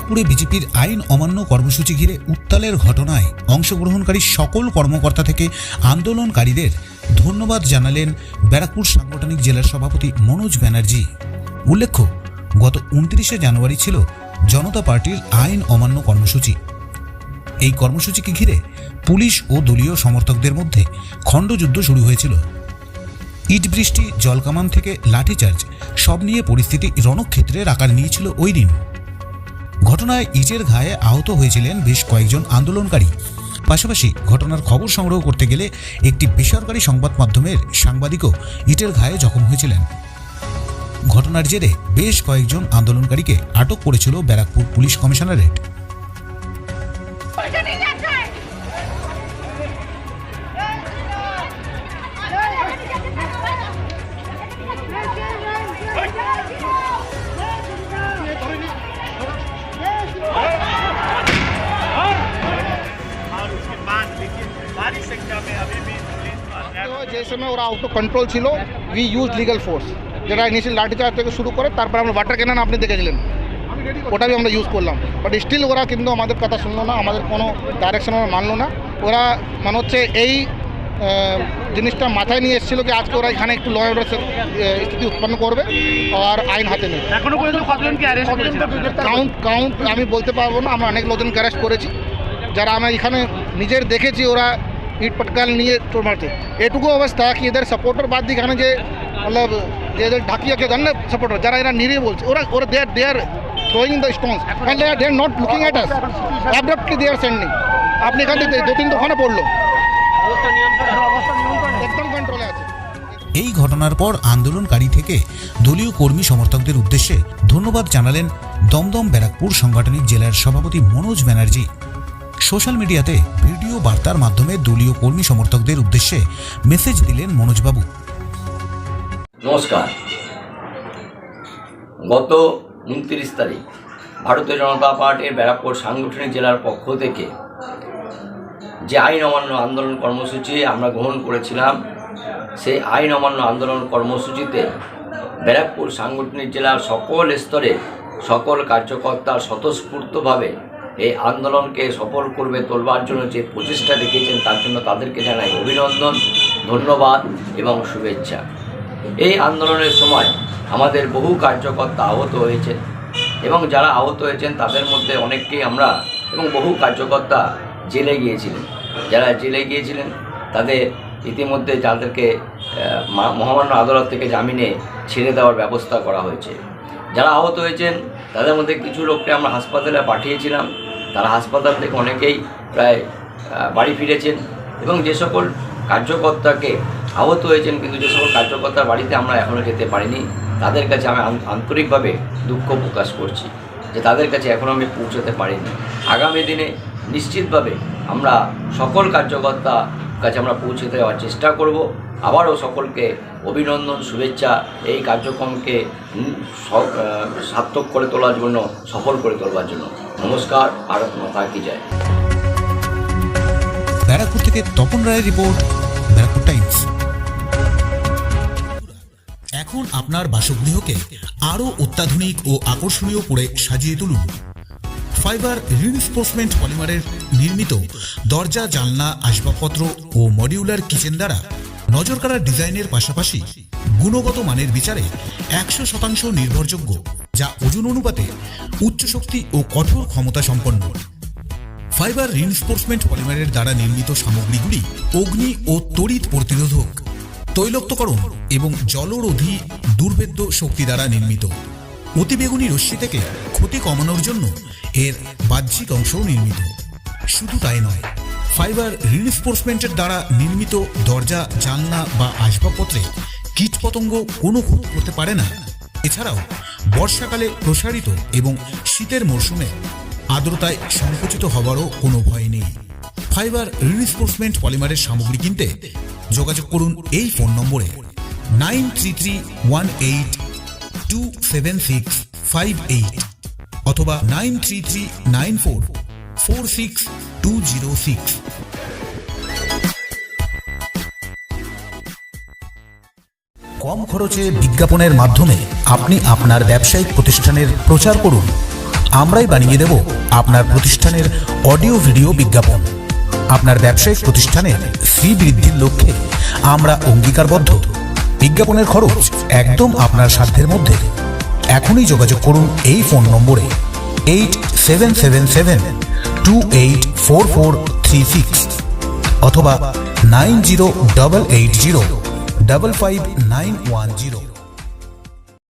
ব্যারাকপুরে বিজেপির আইন অমান্য কর্মসূচি ঘিরে উত্তালের ঘটনায় অংশগ্রহণকারী সকল কর্মকর্তা থেকে আন্দোলনকারীদের ধন্যবাদ জানালেন ব্যারাকপুর সাংগঠনিক জেলার সভাপতি মনোজ ব্যানার্জি। উল্লেখ্য, গত উনত্রিশে জানুয়ারি ছিল জনতা পার্টির আইন অমান্য কর্মসূচি। এই কর্মসূচিকে ঘিরে পুলিশ ও দলীয় সমর্থকদের মধ্যে খণ্ডযুদ্ধ শুরু হয়েছিল। ইট বৃষ্টি, জলকামান থেকে লাঠিচার্জ সব নিয়ে পরিস্থিতি রণক্ষেত্রের আকার নিয়েছিল ওই দিন। ঘটনায় ইটের ঘায়ে আহত হয়েছিলেন বেশ কয়েকজন আন্দোলনকারী। পাশাপাশি ঘটনার খবর সংগ্রহ করতে গেলে একটি বেসরকারি সংবাদ মাধ্যমের সাংবাদিকও ইটের ঘায়ে জখম হয়েছিলেন। ঘটনার জেরে বেশ কয়েকজন আন্দোলনকারীকে আটক করেছিল ব্যারাকপুর পুলিশ কমিশনারেট। पैसे যে সময় ওরা আউট অফ কন্ট্রোল ছিল। উই ইউজ লিগাল ফোর্স যেটা ইনিশিয়াল লাঠিচার্জ থেকে শুরু করে তারপর আমরা ওয়াটার ক্যানন আপনি দেখেছিলেন। ওটাই আমরা ইউজ করলাম। বাট স্টিল ওরা কিন্তু আমাদের কথা শুনলো না আমাদের কোনো ডাইরেকশন ওরা মানলো না। ওরা মানে হচ্ছে এই জিনিসটা মাথায় নিয়ে এসেছিল কি আজকে ওরা এখানে একটু ল অর্ডার স্থিতি উৎপন্ন করবে আর আইন হাতে নেবে। এখনও পর্যন্ত কতজনকে অ্যারেস্ট করেছেন কাউন্ট কাউন্ট আমি বলতে পারব না আমরা অনেক লোকজনকে অ্যারেস্ট করেছি। যারা আমরা এখানে নিজের দেখেছি ওরা ইট পটকাল নিয়ে চোর মারছে এটুকু অবস্থা কি এদের সাপোর্টার বাদ দিয়ে এখানে যে, মতলব যে এদের ঢাকিয়াকে দেন না সাপোর্টার যারা এরা নিরে বলছে, ওরা ওরা they are they are throwing the stones and they are not looking at us abruptly they are sending আপনি এখান থেকে দু তিন দোকানে পড়ল। একদম কন্ট্রোলে আছে। এই ঘটনার পর আন্দোলনকারী থেকে দলীয় কর্মী সমর্থকদের উদ্দেশ্যে ধন্যবাদ জানালেন দমদম ব্যারাকপুর সাংগঠনিক জেলার সভাপতি মনোজ ব্যানার্জি। সোশ্যাল মিডিয়াতে ভিডিও বার্তার মাধ্যমে দলীয় কর্মী সমর্থকদের উদ্দেশ্যে মেসেজ দিলেন মনোজবাবু। নমস্কার। গত উনত্রিশ তারিখ ভারতীয় জনতা পার্টির ব্যারাকপুর সাংগঠনিক জেলার পক্ষ থেকে যে আইন অমান্য আন্দোলন কর্মসূচি আমরা গ্রহণ করেছিলাম, সেই আইন অমান্য আন্দোলন কর্মসূচিতে ব্যারাকপুর সাংগঠনিক জেলার সকল স্তরে সকল কার্যকর্তা স্বতঃস্ফূর্তভাবে এই আন্দোলনকে সফল করবে, তোলবার জন্য যে প্রচেষ্টা দেখিয়েছেন, তার জন্য তাদেরকে জানাই অভিনন্দন, ধন্যবাদ এবং শুভেচ্ছা। এই আন্দোলনের সময় আমাদের বহু কার্যকর্তা আহত হয়েছেন এবং যারা আহত হয়েছেন, তাদের মধ্যে অনেককেই আমরা এবং বহু কার্যকর্তা জেলে গিয়েছিলেন। যারা জেলে গিয়েছিলেন, তাদের ইতিমধ্যে যাদেরকে মহামান্য আদালত থেকে জামিনে ছেড়ে দেওয়ার ব্যবস্থা করা হয়েছে। যারা আহত হয়েছেন, তাদের মধ্যে কিছু লোককে আমরা হাসপাতালে পাঠিয়েছিলাম। তারা হাসপাতাল থেকে অনেকেই প্রায় বাড়ি ফিরেছেন এবং যে সকল কার্যকর্তাকে আহত হয়েছেন, কিন্তু যে সকল কার্যকর্তার বাড়িতে আমরা এখনও যেতে পারিনি, তাদের কাছে আমি আন- আন্তরিকভাবে দুঃখ প্রকাশ করছি যে তাদের কাছে এখনও আমি পৌঁছতে পারিনি। আগামী দিনে নিশ্চিতভাবে আমরা সকল কার্যকর্তা কাছে আমরা পৌঁছে দেওয়ার চেষ্টা করব। আবারও সকলকে অভিনন্দন, শুভেচ্ছা, এই কার্যক্রমকে সার্থক করে তোলার জন্য, সফল করে তোলবার জন্য। নমস্কার, ভারত মাতা কি যায় ব্যারাকপুর থেকে তপন রায়ের রিপোর্ট, ব্যারাকপুর টাইমস। এখন আপনার বাসগৃহকে আরও অত্যাধুনিক ও আকর্ষণীয় করে সাজিয়ে তুলুন। ফাইবার রিইনফোর্সমেন্ট পলিমারের নির্মিত দরজা, জানলা, আসবাবপত্র ও মডিউলার কিচেন দ্বারা নজর কাড়া ডিজাইনের পাশাপাশি গুণগত মানের বিচারে একশো শতাংশ নির্ভরযোগ্য, যা ওজন অনুপাতে উচ্চ শক্তি ও কঠোর ক্ষমতা সম্পন্ন। ফাইবার রিইনফোর্সমেন্ট পলিমারের দ্বারা নির্মিত সামগ্রীগুলি অগ্নি ও তড়িৎ প্রতিরোধক, তৈলক্তকরণ এবং জলরোধী দুর্ভেদ্য শক্তি দ্বারা নির্মিত। অতিবেগুনি রশ্মি থেকে ক্ষতি কমানোর জন্য এর বাহ্যিক অংশও নির্মিত। শুধু তাই নয় ফাইবার রিইনফোর্সমেন্টের দ্বারা নির্মিত দরজা, জানলা বা আসবাবপত্রে কীটপতঙ্গ কোনো ক্ষতি করতে পারে না। এছাড়াও, বর্ষাকালে প্রসারিত এবং শীতের মরশুমে আর্দ্রতায় সংকুচিত হওয়ারও কোনো ভয় নেই। ফাইবার রিইনফোর্সমেন্ট পলিমারের সামগ্রী কিনতে যোগাযোগ করুন এই ফোন নম্বরে nine three three one eight two seven six five eight অথবা nine three three nine four four six কম খরচে বিজ্ঞাপনের মাধ্যমে আপনি আপনার ব্যবসায়িক প্রতিষ্ঠানের প্রচার করুন। আমরাই বানিয়ে দেব আপনার প্রতিষ্ঠানের অডিও ভিডিও বিজ্ঞাপন। আপনার ব্যবসায়িক প্রতিষ্ঠানের শ্রী বৃদ্ধির লক্ষ্যে আমরা অঙ্গীকারবদ্ধ। বিজ্ঞাপনের খরচ একদম আপনার সাধ্যের মধ্যে। এখনই যোগাযোগ করুন এই ফোন নম্বরে। Eight seven seven seven two eight four four three six অথবা nine zero double eight zero double five nine one zero